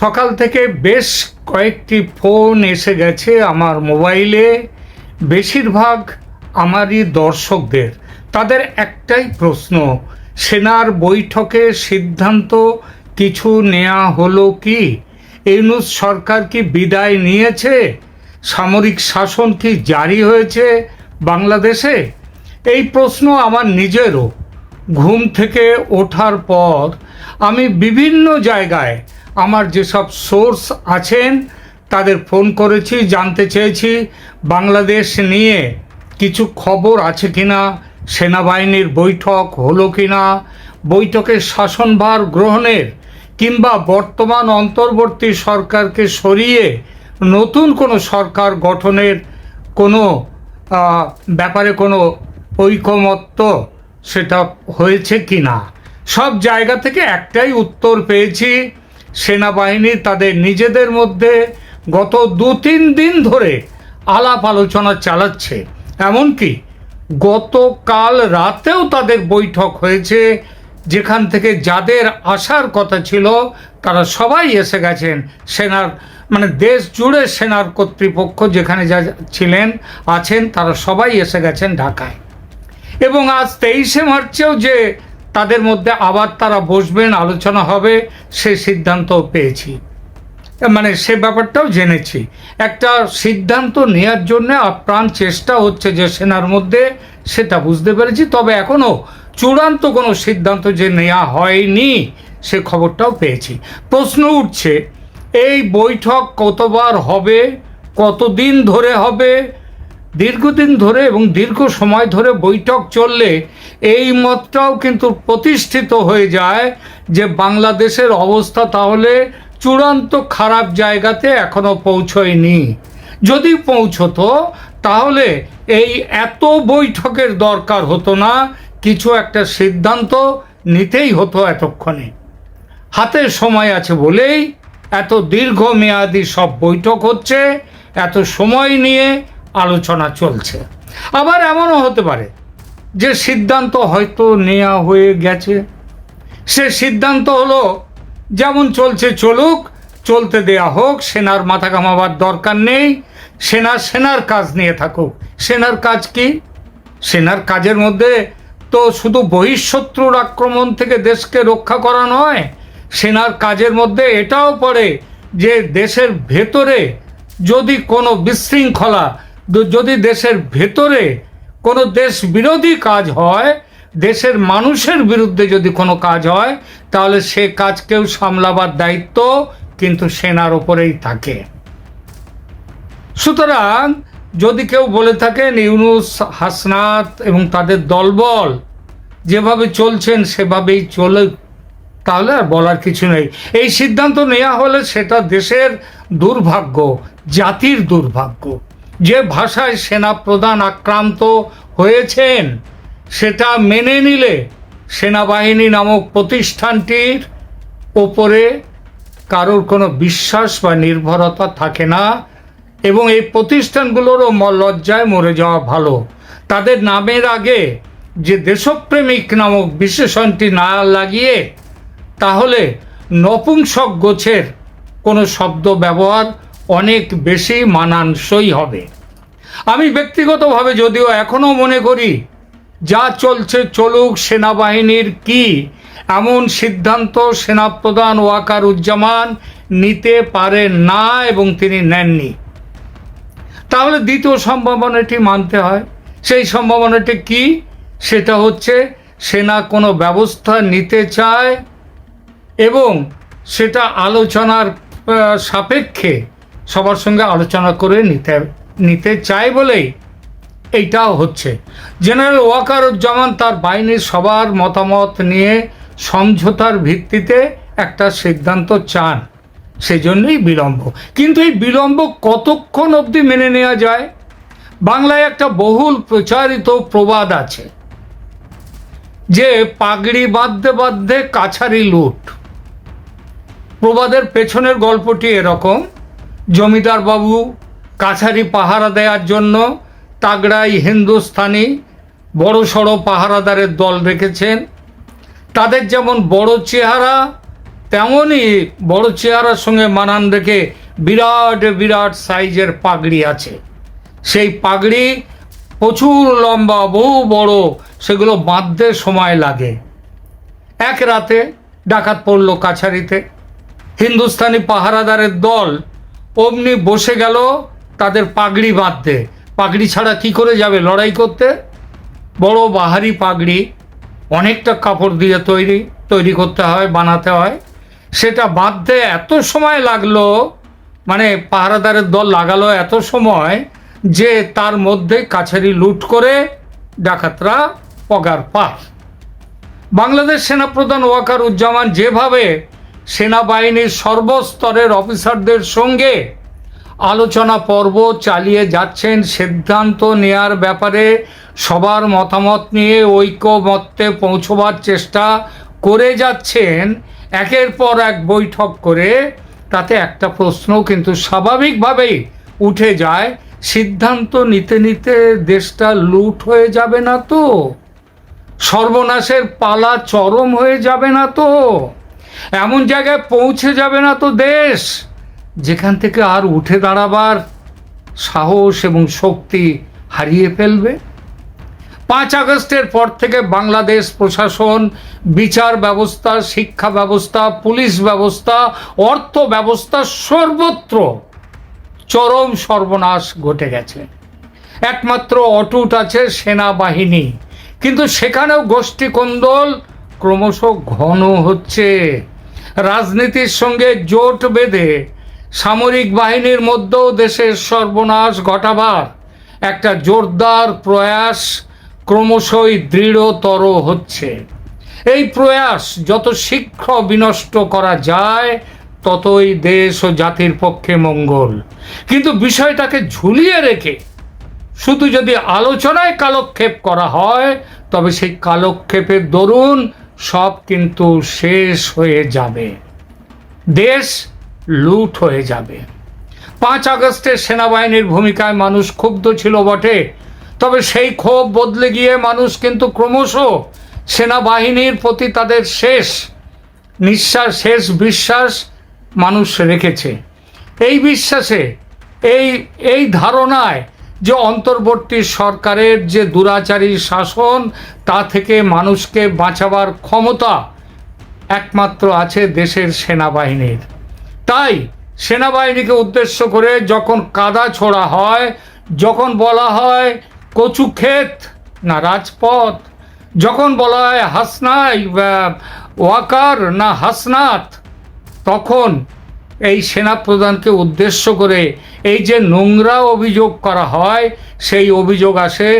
সকাল থেকে বেশ কয়েকটি ফোন এসে গেছে আমার মোবাইলে। বেশিরভাগ আমারই দর্শকদের। তাদের একটাই প্রশ্ন, সেনার বৈঠকে সিদ্ধান্ত কিছু নেওয়া হলো কি? ইউনুস সরকার কি বিদায় নিয়েছে? সামরিক শাসন কি জারি হয়েছে বাংলাদেশে? এই প্রশ্ন আমার নিজেরও। ঘুম থেকে ওঠার পর আমি বিভিন্ন জায়গায় আমার যেসব সোর্স আছেন, তাদের ফোন করেছি, জানতে চেয়েছি। বাংলাদেশ নিয়ে কিছু খবর আছে কিনা, সেনাবাহিনীর বৈঠক হলো কিনা, বৈঠকের শাসনভার গ্রহণের কিংবা বর্তমান অন্তর্বর্তী সরকারকে সরিয়ে নতুন কোনো সরকার গঠনের কোনো ব্যাপারে কোনো ঐকমত্য সেটা হয়েছে কি না সব জায়গা থেকে একটাই উত্তর পেয়েছি সেনাবাহিনী তাদের নিজেদের মধ্যে গত দু তিন দিন ধরে আলাপ আলোচনা চালাচ্ছে। এমনকি গতকাল রাতেও তাদের বৈঠক হয়েছে, যেখান থেকে যাদের আসার কথা ছিল, তারা সবাই এসে গেছেন সেনার মানে দেশ জুড়ে সেনার কর্তৃপক্ষ যেখানে যা ছিলেন, আছেন, তারা সবাই এসে গেছেন ঢাকায়। এবং আজ তেইশে মার্চেও যে তাদের মধ্যে আবার তারা বসবেন আলোচনা হবে, সে সিদ্ধান্ত পেয়েছি। মানে সে ব্যাপারটাও জেনেছি। একটা সিদ্ধান্ত নেয়ার জন্য আপ্রাণ চেষ্টা হচ্ছে যে সেনার মধ্যে, সেটা বুঝতে পেরেছি। তবে এখনও চূড়ান্ত কোনো সিদ্ধান্ত যে নেওয়া হয়নি, সে খবরটাও পেয়েছি। প্রশ্ন উঠছে, এই বৈঠক কতবার হবে, কতদিন ধরে হবে দীর্ঘদিন ধরে এবং দীর্ঘ সময় ধরে বৈঠক চললে এই মতটাও কিন্তু প্রতিষ্ঠিত হয়ে যায় যে বাংলাদেশের অবস্থা তাহলে চূড়ান্ত খারাপ জায়গাতে এখনও পৌঁছয়নি। যদি পৌঁছতো, তাহলে এই এত বৈঠকের দরকার হতো না, কিছু একটা সিদ্ধান্ত নিতেই হতো এতক্ষণে। হাতে সময় আছে বলেই এত দীর্ঘমেয়াদী সব বৈঠক হচ্ছে, এত সময় নিয়ে আলোচনা চলছে। আবার এমনও হতে পারে, যে সিদ্ধান্ত হয়তো নেওয়া হয়ে গেছে। সে সিদ্ধান্ত হলো, যেমন চলছে চলুক, চলতে দেয়া হোক, সেনার মাথা কামাবার দরকার নেই, সেনা সেনার কাজ নিয়ে থাকুক। সেনার কাজ কি? সেনার কাজের মধ্যে তো শুধু বহিঃশত্রুর আক্রমণ থেকে দেশকে রক্ষা করা নয়, সেনার কাজের মধ্যে এটাও পড়ে যে দেশের ভেতরে যদি কোনো বিশৃঙ্খলা যদি দেশের ভেতরে কোনো দেশ বিরোধী কাজ হয়, দেশের মানুষের বিরুদ্ধে যদি কোনো কাজ হয়, তাহলে সে কাজকেও সামলাবার দায়িত্ব কিন্তু সেনার ওপরেই থাকে। সুতরাং যদি কেউ বলে থাকেন, ইউনুস, হাসনাত এবং তাদের দলবল যেভাবে চলছেন সেভাবেই চলে তাহলে আর বলার কিছু নেই। এই সিদ্ধান্ত নেওয়া হলে সেটা দেশের দুর্ভাগ্য, জাতির দুর্ভাগ্য। যে ভাষায় সেনা প্রধান আক্রান্ত হয়েছেন, সেটা মেনে নিলে সেনাবাহিনী নামক প্রতিষ্ঠানটির ওপরে কারোর কোনো বিশ্বাস বা নির্ভরতা থাকে না এবং এই প্রতিষ্ঠানগুলোরও লজ্জায় মরে যাওয়া ভালো। তাদের নামের আগে যে দেশপ্রেমিক নামক বিশেষণটি না লাগিয়ে, তাহলে নপুংসক গোছের কোনো শব্দ ব্যবহার অনেক বেশি মানানসই হবে। আমি ব্যক্তিগতভাবে যদিও এখনও মনে করি, যা চলছে চলুক সেনাবাহিনীর কি, এমন সিদ্ধান্ত সেনাপ্রধান ওয়াকার উজ্জামান নিতে পারেন না এবং তিনি নেননি। তাহলে দ্বিতীয় সম্ভাবনাটি মানতে হয়। সেই সম্ভাবনাটি কি? সেটা হচ্ছে সেনা কোনো ব্যবস্থা নিতে চায় এবং সেটা আলোচনার সাপেক্ষে সবার সঙ্গে আলোচনা করে নিতে নিতে চায় বলেই এইটাও হচ্ছে। জেনারেল ওয়াকারুজ্জামান তার বাহিনীর সবার মতামত নিয়ে সমঝোতার ভিত্তিতে একটা সিদ্ধান্ত চান সেই জন্যই বিলম্ব। কিন্তু এই বিলম্ব কতক্ষণ অবধি মেনে নেওয়া যায়? বাংলায় একটা বহুল প্রচারিত প্রবাদ আছে, যে পাগড়ি বাঁধতে বাঁধতে কাছারি লুট। প্রবাদের পেছনের গল্পটি এরকম জমিদার বাবু কাছারি পাহারা দেওয়ার জন্য তাগড়াই হিন্দুস্থানি বড় সড়ো পাহারাদারের দল রেখেছেন। তাদের যেমন বড় চেহারা, তেমনই বড় চেহারার সঙ্গে মানান রেখে বিরাট বিরাট সাইজের পাগড়ি আছে। সেই পাগড়ি প্রচুর লম্বা, বহু বড়, সেগুলো বাঁধতে সময় লাগে। এক রাতে ডাকাত পড়ল কাছারিতে। হিন্দুস্তানি পাহারাদারের দল অমনি বসে গেল তাদের পাগড়ি বাঁধতে। পাগড়ি ছাড়া কি করে যাবে লড়াই করতে? বড় বাহারি পাগড়ি, অনেকটা কাপড় দিয়ে তৈরি তৈরি করতে হয়, বানাতে হয়। সেটা বাঁধতে এত সময় লাগল মানে পাহারাদারের দল লাগালো এত সময় যে তার মধ্যে কাছারি লুট করে ডাকাতরা পগার পার। বাংলাদেশ সেনাপ্রধান ওয়াকার উজ্জামান যেভাবে সেনাবাহিনীর সর্বস্তরের অফিসারদের সঙ্গে আলোচনা পর্ব চালিয়ে যাচ্ছেন সিদ্ধান্ত নেয়ার ব্যাপারে সবার মতামত নিয়ে ঐক্যমত্যে পৌঁছবার চেষ্টা করে যাচ্ছেন। একের পর এক বৈঠক করে তাতে একটা প্রশ্ন কিন্তু স্বাভাবিকভাবেই উঠে যায়, সিদ্ধান্ত নিতে নিতে দেশটা লুট হয়ে যাবে না তো? সর্বনাশের পালা চরম হয়ে যাবে না তো? এমন জায়গায় পৌঁছে যাবে না তো দেশ, যেখান থেকে আর উঠে দাঁড়াবার সাহস এবং শক্তি হারিয়ে ফেলবে। পাঁচ আগস্টের পর থেকে বাংলাদেশ প্রশাসন, বিচার ব্যবস্থা, শিক্ষা ব্যবস্থা, পুলিশ ব্যবস্থা, অর্থ ব্যবস্থা সর্বত্র চরম সর্বনাশ ঘটে গেছে। একমাত্র অটুট আছে সেনাবাহিনী, কিন্তু সেখানেও গোষ্ঠী কোন্দল ক্রমশ ঘন হচ্ছে। রাজনীতির সঙ্গে জোট বেঁধে সামরিক বাহিনীর মধ্যেও দেশের সর্বনাশ ঘটাবার একটা জোরদার প্রয়াস ক্রমশই দৃঢ়তর হচ্ছে। এই প্রয়াস যত শীঘ্র বিনষ্ট করা যায়, ততই দেশ ও জাতির পক্ষে মঙ্গল। কিন্তু বিষয়টাকে ঝুলিয়ে রেখে শুধু যদি আলোচনায় কালক্ষেপ করা হয়, তবে সেই কালক্ষেপের দরুন সব কিন্তু শেষ হয়ে যাবে। দেশ লুট হয়ে যাবে। পাঁচ আগস্টের সেনাবাহিনীর ভূমিকায় মানুষ ক্ষুব্ধ ছিল বটে, তবে সেই ক্ষোভ বদলে গিয়ে মানুষ কিন্তু ক্রমশ সেনাবাহিনীর প্রতি তাদের শেষ নিঃশ্বাস, শেষ বিশ্বাস মানুষ রেখেছে। এই বিশ্বাসে, এই এই ধারণায় যে অন্তর্বর্তী সরকারের যে দুরাচারী শাসন, তা থেকে মানুষকে বাঁচাবার ক্ষমতা একমাত্র আছে দেশের সেনাবাহিনীর। তাই সেনাবাহিনীকে উদ্দেশ্য করে যখন কাদা ছোড়া হয়, যখন বলা হয় কচু ক্ষেত না রাজপথ, যখন বলা হয় হাসনাই ওয়াকার না হাসনাত, তখন এই সেনাপ্রধানকে উদ্দেশ্য করে এই যে নোংরা অভিযোগ করা হয়, সেই অভিযোগ আসে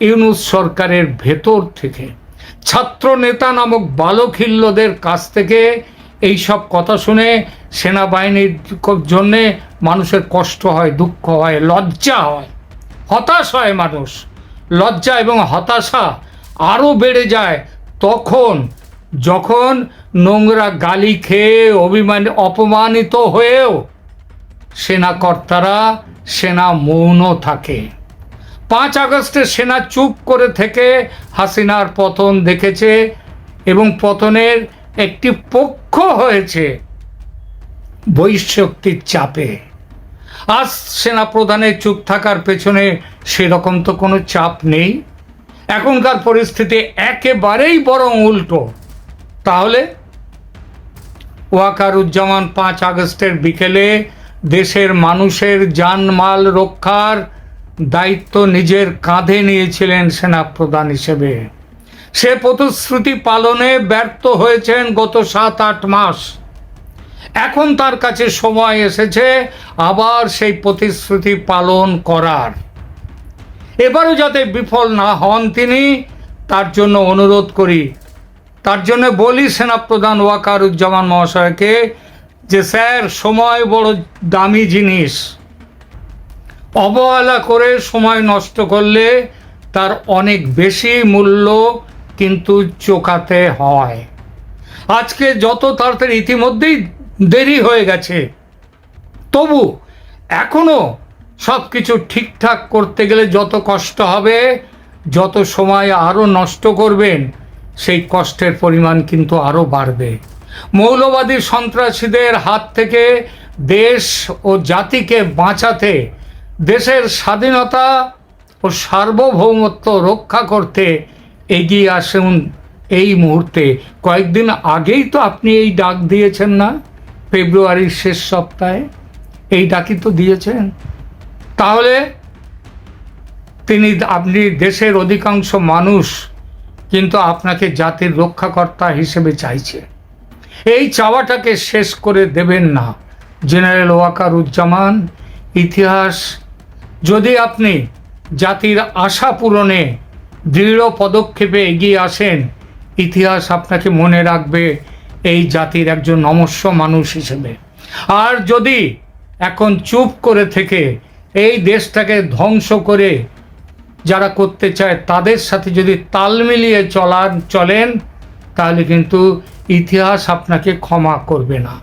ইউনুস সরকারের ভেতর থেকে। ছাত্র নেতা নামক বালখিল্যদের কাছ থেকে এই সব কথা শুনে সেনাবাহিনীর জন্যে মানুষের কষ্ট হয়, দুঃখ হয়, লজ্জা হয়, হতাশ হয় মানুষ। লজ্জা এবং হতাশা আরও বেড়ে যায় তখন যখন নোংরা গালি খেয়ে অভিমান অপমানিত হয়েও সেনাকর্তারা সেনা মৌন থাকে। পাঁচ আগস্টে সেনা চুপ করে থেকে হাসিনার পতন দেখেছে এবং পতনের একটি পক্ষ হয়েছে বৈশক্তির চাপে। আজ সেনা প্রধানের চুপ থাকার পেছনে সেরকম তো কোনো চাপ নেই। এখনকার পরিস্থিতি একেবারেই বরং উল্টো। তাহলে ওয়াকারুজ্জামান পাঁচ আগস্টের বিকেলে দেশের মানুষের জানমাল রক্ষার দায়িত্ব নিজের কাঁধে নিয়েছিলেন সেনাপ্রধান হিসেবে। সে প্রতিশ্রুতি পালনে ব্যর্থ হয়েছেন গত সাত, আট মাস। এখন তার কাছে সময় এসেছে আবার সেই প্রতিশ্রুতি পালন করার। এবারও যাতে বিফল না হন তিনি, তার জন্য অনুরোধ করি তার জন্য বলি সেনাপ্রধান ওয়াকারুজ্জামান মহাশয়কে যে, স্যার, সময় বড় দামি জিনিস। অবহেলা করে সময় নষ্ট করলে তার অনেক বেশি মূল্য কিন্তু চোকাতে হয়। আজকে যত তাড়াতাড়ি ইতিমধ্যেই দেরি হয়ে গেছে, তবু এখনও সব কিছু ঠিকঠাক করতে গেলে যত কষ্ট হবে, যত সময় আরও নষ্ট করবেন সেই কষ্টের পরিমাণ কিন্তু আরও বাড়বে। মৌলবাদী সন্ত্রাসীদের হাত থেকে দেশ ও জাতিকে বাঁচাতে, দেশের স্বাধীনতা ও সার্বভৌমত্ব রক্ষা করতে এগিয়ে আসুন এই মুহূর্তে। কয়েকদিন আগেই তো আপনি এই ডাক দিয়েছেন না? ফেব্রুয়ারির শেষ সপ্তাহে এই ডাকই তো দিয়েছেন। তাহলে তিনি, আপনি দেশের অধিকাংশ মানুষ কিন্তু আপনাকে জাতির রক্ষাকর্তা হিসেবে চাইছে। এই চাওয়াটাকে শেষ করে দেবেন না। জেনারেল ওয়াকারুজ্জামান, ইতিহাস, যদি আপনি জাতির আশা পূরণে দৃঢ় পদক্ষেপে এগিয়ে আসেন, ইতিহাস আপনাকে মনে রাখবে এই জাতির একজন নমস্য মানুষ হিসেবে। আর যদি এখন চুপ করে থেকে এই দেশটাকে ধ্বংস করে যারা করতে চায় তাদের সাথে যদি তাল মিলিয়ে চলান, চলেন, তাহলে কিন্তু ইতিহাস আপনাকে ক্ষমা করবে না।